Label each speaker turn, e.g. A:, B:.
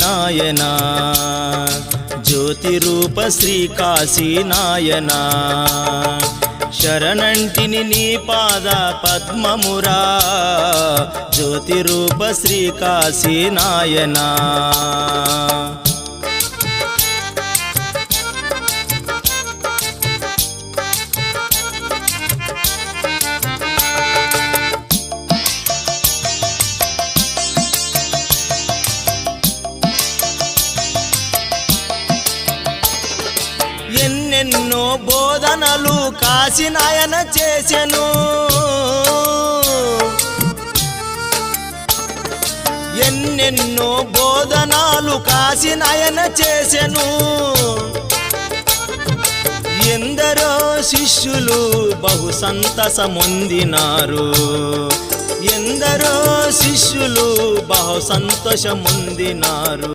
A: నాయనా జ్యోతి రూప శ్రీ కాశీ నాయనా శరణంటిని నీ పాద పద్మమురా జ్యోతి రూప శ్రీ కాశీ నాయనా. ఎన్నో బోధనలు కాశీనాయన చేసెను. ఎన్నెన్నో బోధనాలు కాశీనాయన చేసెను. ఎందరో శిష్యులు బహు సంతసముందినారు. ఎందరో శిష్యులు బహు సంతోషముందినారు.